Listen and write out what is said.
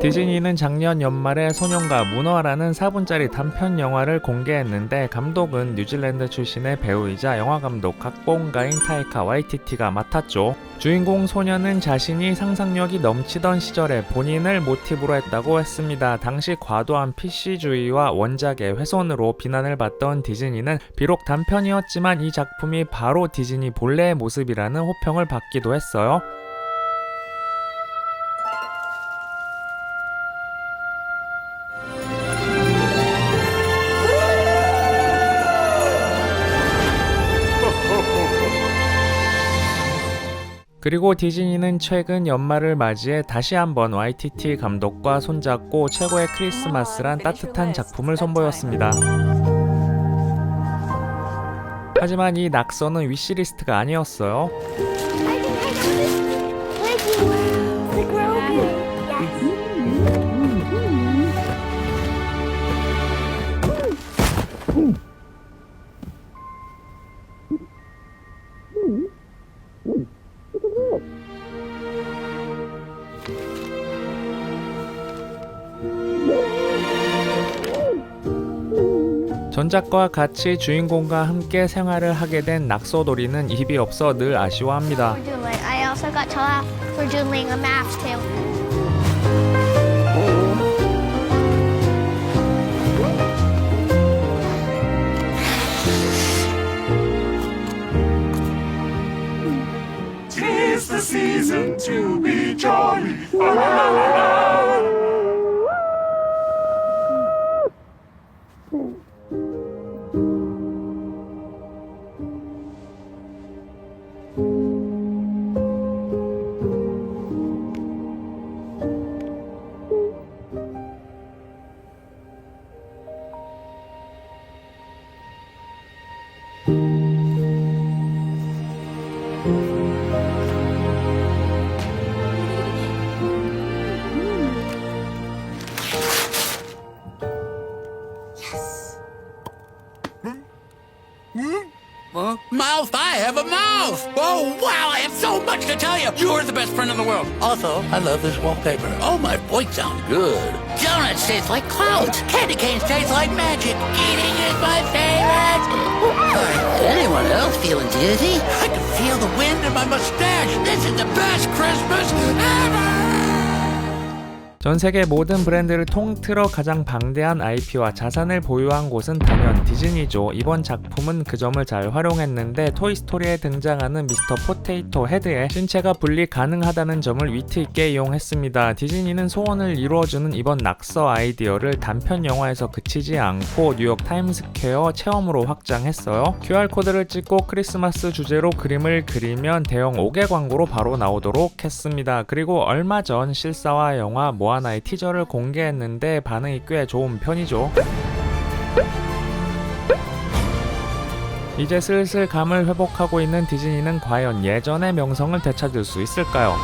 디즈니는 작년 연말에 소년과 문어라는 4분짜리 단편 영화를 공개했는데 감독은 뉴질랜드 출신의 배우이자 영화감독 각본가인 타이카 와이티티가 맡았죠. 주인공 소년은 자신이 상상력이 넘치던 시절에 본인을 모티브로 했다고 했습니다. 당시 과도한 PC주의와 원작의 훼손으로 비난을 받던 디즈니는 비록 단편이었지만 이 작품이 바로 디즈니 본래의 모습이라는 호평을 받기도 했어요. 그리고 디즈니는 최근 연말을 맞이해 다시 한번 YTT 감독과 손잡고 최고의 크리스마스란 따뜻한 작품을 선보였습니다. 하지만 이 낙서는 위시리스트가 아니었어요. 전작과 같이 주인공과 함께 생활을 하게 된 낙서돌이는 입이 없어 늘 아쉬워합니다. Tis the season to be jolly. Huh? Mouth? I have a mouth! Oh, wow, I have so much to tell you! You're the best friend in the world! Also, I love this wallpaper. Oh, my voice sounds good. Donuts taste like clouds. Candy canes taste like magic. Eating is my favorite! Anyone else feeling dizzy? I can feel the wind in my mustache. This is the best Christmas! 전 세계 모든 브랜드를 통틀어 가장 방대한 IP와 자산을 보유한 곳은 단연 디즈니죠. 이번 작품은 그 점을 잘 활용했는데 토이스토리에 등장하는 미스터 포테이토 헤드의 신체가 분리 가능하다는 점을 위트 있게 이용했습니다. 디즈니는 소원을 이루어주는 이번 낙서 아이디어를 단편 영화에서 그치지 않고 뉴욕 타임스퀘어 체험으로 확장했어요. QR코드를 찍고 크리스마스 주제로 그림을 그리면 대형 5개 광고로 바로 나오도록 했습니다. 그리고 얼마 전 실사화 영화 모아 나의 티저를 공개했는데 반응이 꽤 좋은 편이죠. 이제 슬슬 감을 회복하고 있는 디즈니는 과연 예전의 명성을 되찾을 수 있을까요?